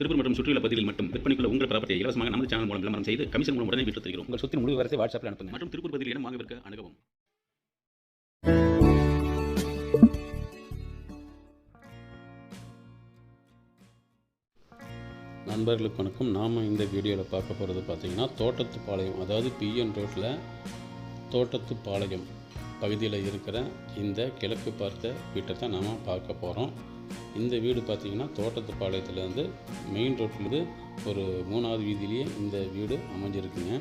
திருப்பூர் மற்றும் சுற்றியுள்ள பகுதிகளில் மட்டும் விற்பனைக்குள்ள உங்கள் ப்ராப்பர்ட்டியை இலவசமாக நமது சேனல் மூலம் விளம்பரம் செய்து கமிஷன் மூலம் உடனே விற்று தருகிறோம். உங்கள் சொத்தின் முழு விவரத்தை வாட்ஸ்அப்பில் அனுப்புங்கள் மற்றும் திருப்பூர் பகுதியில் இடம் வாங்க விற்க அணுகவும். நண்பர்களுக்கு வணக்கம். நாம் இந்த வீடியோவில் பார்க்க போகிறது பார்த்திங்கன்னா தோட்டத்துப்பாளையம் அதாவது பிஎன் ரோட்டில் தோட்டத்துப்பாளையம். பகுதியில் இருக்கிற இந்த கிழக்கு பார்த்த வீட்டை தான் நாம் பார்க்க போகிறோம் இந்த வீடு பார்த்திங்கன்னா தோட்டத்துப்பாளையத்துலேருந்து மெயின் ரோட்லேருந்து ஒரு மூணாவது வீதியிலேயே இந்த வீடு அமைஞ்சிருக்குங்க.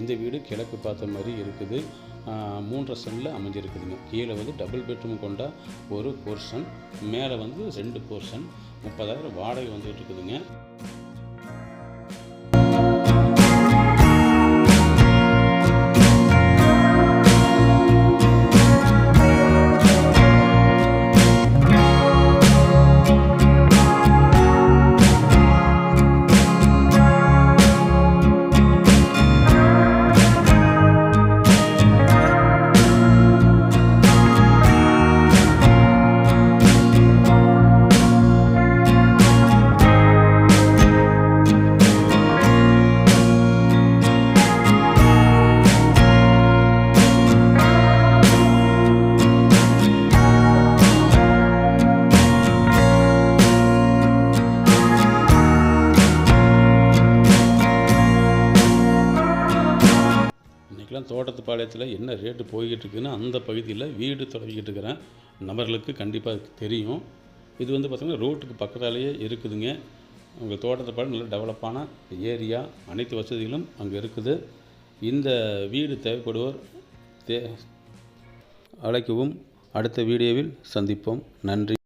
இந்த வீடு கிழக்கு பார்த்த மாதிரி இருக்குது. மூன்றரை சென்டில் அமைஞ்சிருக்குதுங்க. கீழே வந்து டபுள் பெட்ரூம் கொண்ட ஒரு போர்ஷன் மேலே வந்து ரெண்டு போர்ஷன் முப்பதாயிரம் வாடகை வந்துகிட்டு இருக்குதுங்க. தோட்டத்து தோட்டத்துப்பாளையத்தில் என்ன ரேட்டு போய்கிட்டு இருக்குன்னு அந்த பகுதியில் வீடு தொடங்கிட்டு இருக்கிறேன். நபர்களுக்கு கண்டிப்பாக தெரியும். இது வந்து பார்த்திங்கன்னா ரோட்டுக்கு பக்கத்தாலேயே இருக்குதுங்க. உங்கள் தோட்டத்துப்பாளையம் நல்ல டெவலப்பான ஏரியா. அனைத்து வசதிகளும் அங்கே இருக்குது. இந்த வீடு தேவைப்படுவோர் தே அழைக்கவும். அடுத்த வீடியோவில் சந்திப்போம். நன்றி.